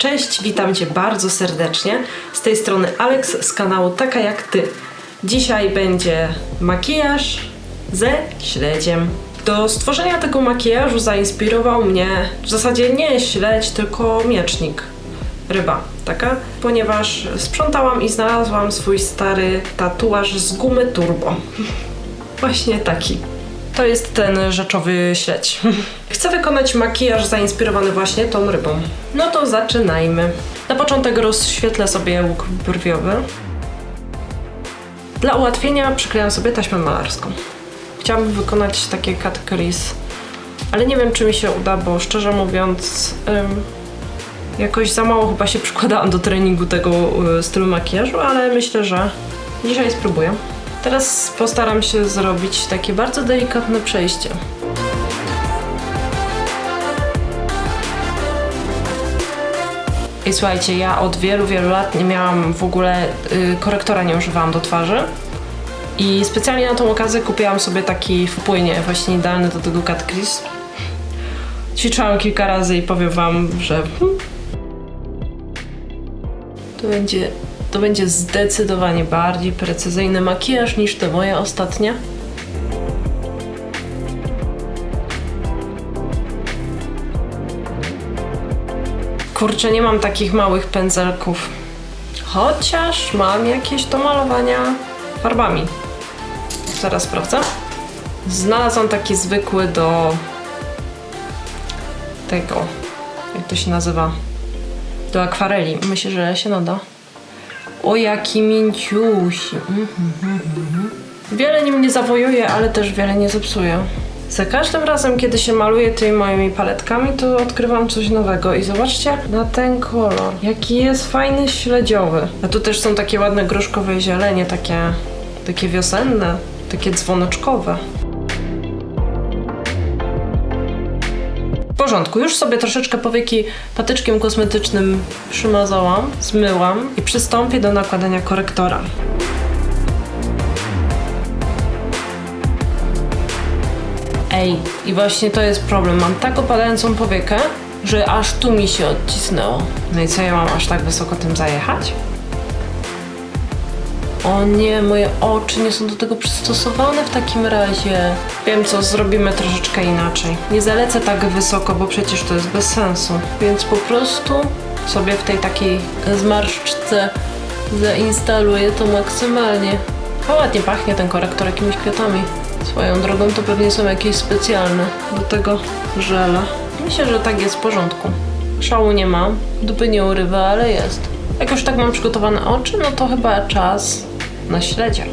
Cześć, witam Cię bardzo serdecznie. Z tej strony Alex z kanału Taka jak Ty. Dzisiaj będzie makijaż ze śledziem. Do stworzenia tego makijażu zainspirował mnie w zasadzie nie śledź, tylko miecznik. Ryba, taka, ponieważ sprzątałam i znalazłam swój stary tatuaż z gumy turbo. Właśnie taki. To jest ten rzeczowy śledź. Chcę wykonać makijaż zainspirowany właśnie tą rybą. No to zaczynajmy. Na początek rozświetlę sobie łuk brwiowy. Dla ułatwienia przyklejam sobie taśmę malarską. Chciałabym wykonać takie cut crease, ale nie wiem czy mi się uda, bo szczerze mówiąc ym, jakoś za mało chyba się przykładałam do treningu tego y, stylu makijażu, ale myślę, że dzisiaj spróbuję. Teraz postaram się zrobić takie bardzo delikatne przejście. I słuchajcie, ja od wielu, wielu lat nie miałam w ogóle y, korektora, nie używałam do twarzy. I specjalnie na tą okazję kupiłam sobie taki w płynie, właśnie idealny do tego cut crease. Ćwiczyłam kilka razy i powiem wam, że hmm, to będzie, to będzie zdecydowanie bardziej precyzyjny makijaż niż te moje ostatnie. Kurczę, nie mam takich małych pędzelków. Chociaż mam jakieś do malowania farbami. Zaraz sprawdzę. Znalazłam taki zwykły do tego. Jak to się nazywa? Do akwareli. Myślę, że się nada. O, jaki mięciusi. Wiele nim nie zawojuje, ale też wiele nie zepsuje. Za każdym razem, kiedy się maluję tymi moimi paletkami, to odkrywam coś nowego. I zobaczcie na ten kolor. Jaki jest fajny śledziowy. A tu też są takie ładne groszkowe zielenie, takie, takie wiosenne, takie dzwoneczkowe. Porządku, już sobie troszeczkę powieki patyczkiem kosmetycznym przymazałam, zmyłam i przystąpię do nakładania korektora. Ej, i właśnie to jest problem. Mam tak opadającą powiekę, że aż tu mi się odcisnęło. No i co, ja mam aż tak wysoko tym zajechać? O nie, moje oczy nie są do tego przystosowane w takim razie. Wiem co, zrobimy troszeczkę inaczej. Nie zalecę tak wysoko, bo przecież to jest bez sensu. Więc po prostu sobie w tej takiej zmarszczce zainstaluję to maksymalnie. A ładnie pachnie ten korektor jakimiś kwiatami. Swoją drogą to pewnie są jakieś specjalne do tego żele. Myślę, że tak jest w porządku. Szału nie ma, dupy nie urywa, ale jest. Jak już tak mam przygotowane oczy, no to chyba czas na śledzia.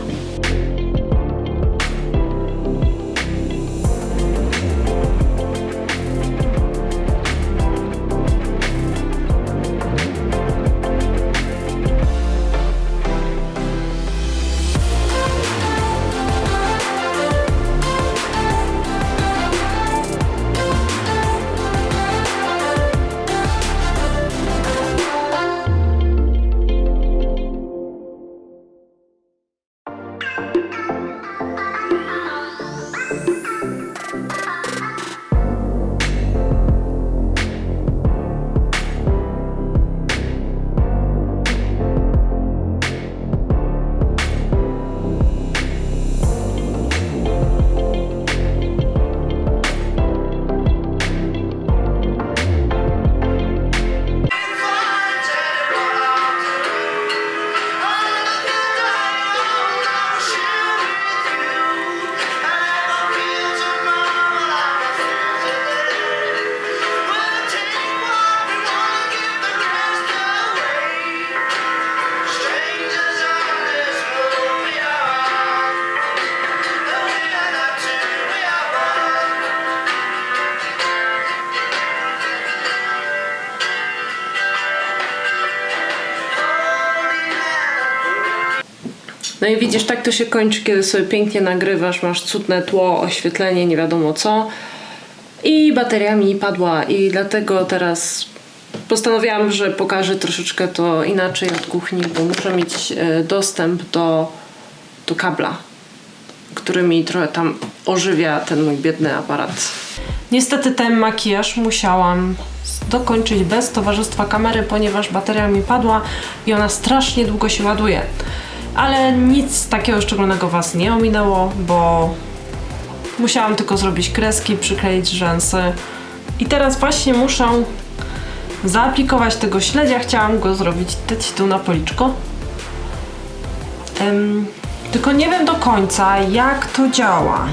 No i widzisz, tak to się kończy, kiedy sobie pięknie nagrywasz, masz cudne tło, oświetlenie, nie wiadomo co. I bateria mi padła i dlatego teraz postanowiłam, że pokażę troszeczkę to inaczej od kuchni, bo muszę mieć e, dostęp do, do kabla, który mi trochę tam ożywia ten mój biedny aparat. Niestety ten makijaż musiałam dokończyć bez towarzystwa kamery, ponieważ bateria mi padła i ona strasznie długo się ładuje. Ale nic takiego szczególnego Was nie ominęło, bo musiałam tylko zrobić kreski, przykleić rzęsy. I teraz właśnie muszę zaaplikować tego śledzia. Chciałam go zrobić dać tu na policzko. Em, tylko nie wiem do końca, jak to działa.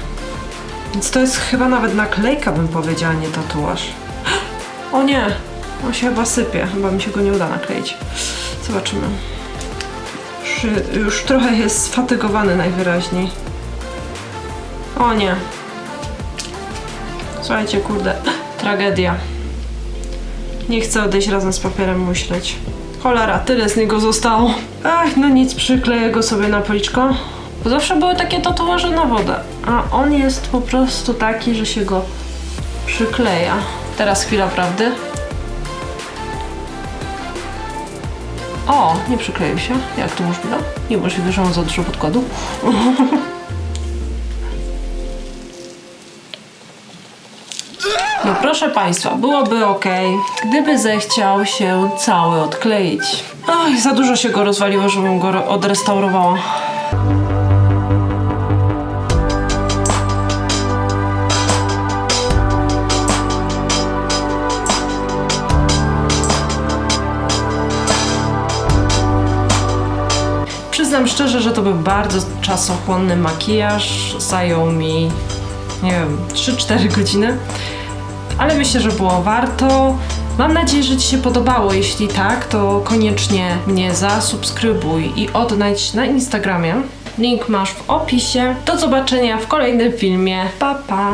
Więc to jest chyba nawet naklejka, bym powiedziała, nie tatuaż. O nie, on się chyba sypie. Chyba mi się go nie uda nakleić. Zobaczymy. Już, już trochę jest sfatygowany najwyraźniej. O nie. Słuchajcie, kurde, tragedia. Nie chcę odejść razem z papierem myśleć. Cholera, tyle z niego zostało. Ach, no nic, przykleję go sobie na policzko. Bo zawsze były takie tatuaże na wodę. A on jest po prostu taki, że się go przykleja. Teraz chwila prawdy. O, nie przykleił się. Jak to możliwe? Niemożliwe, że on za dużo podkładu. No proszę Państwa, byłoby ok, gdyby zechciał się cały odkleić. Oj, za dużo się go rozwaliło, żebym go ro- odrestaurowała. Przyznam szczerze, że to był bardzo czasochłonny makijaż. Zajął mi, nie wiem, 3-4 godziny. Ale myślę, że było warto. Mam nadzieję, że Ci się podobało. Jeśli tak, to koniecznie mnie zasubskrybuj i odnajdź na Instagramie. Link masz w opisie. Do zobaczenia w kolejnym filmie. Pa, pa!